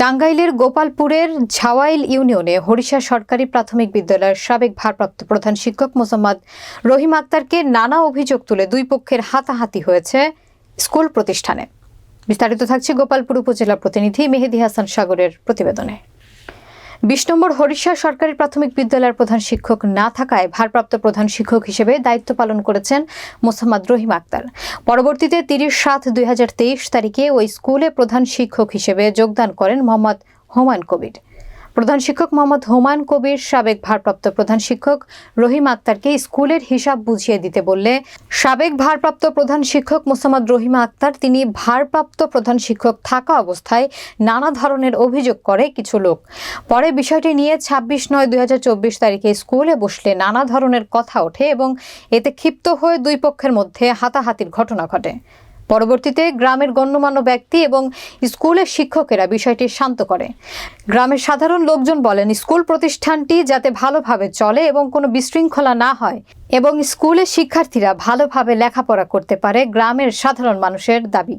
টাঙ্গাইলের গোপালপুরের ঝাওয়াইল ইউনিয়নে হরিষা সরকারি প্রাথমিক বিদ্যালয়ের সাবেক ভারপ্রাপ্ত প্রধান শিক্ষক মোসাম্মদ রহিম আক্তারকে নানা অভিযোগ তুলে দুই পক্ষের হাতাহাতি হয়েছে স্কুল প্রতিষ্ঠানে। বিস্তারিত থাকছে গোপালপুর উপজেলা প্রতিনিধি মেহেদি হাসান সাগরের প্রতিবেদনে। বিশ নম্বর হরিষা সরকারি প্রাথমিক বিদ্যালয়ের প্রধান শিক্ষক না থাকায় ভারপ্রাপ্ত প্রধান শিক্ষক হিসেবে দায়িত্ব পালন করেছেন মোসাম্মদ রহিম আক্তার। পরবর্তীতে তিরিশ সাত দুই তারিখে ওই স্কুলে প্রধান শিক্ষক হিসেবে যোগদান করেন মোহাম্মদ হুমায়ুন কবির। প্রধান শিক্ষক মোহাম্মদ হুমায়ুন কবির, সাবেক ভারপ্রাপ্ত প্রধান শিক্ষক রহিম আক্তারকে স্কুলের হিসাব বুঝিয়ে দিতে বললে সাবেক ভারপ্রাপ্ত প্রধান শিক্ষক মোসাম্মদ রহিম আক্তার তিনি ভারপ্রাপ্ত প্রধান শিক্ষক থাকা অবস্থায় নানা ধরনের অভিযোগ করে কিছু লোক। পরে বিষয়টি নিয়ে ছাব্বিশ নয় দুই তারিখে স্কুলে বসলে নানা ধরনের কথা ওঠে এবং এতে ক্ষিপ্ত হয়ে দুই পক্ষের মধ্যে হাতাহাতির ঘটনা ঘটে। পরবর্তীতে গ্রামের গণ্যমান্য ব্যক্তি এবং স্কুলের শিক্ষকেরা বিষয়টি শান্ত করে। গ্রামের সাধারণ লোকজন বলেন, স্কুল প্রতিষ্ঠানটি যাতে ভালোভাবে চলে এবং কোনো বিশৃঙ্খলা না হয় এবং স্কুলের শিক্ষার্থীরা ভালোভাবে লেখাপড়া করতে পারে গ্রামের সাধারণ মানুষের দাবি।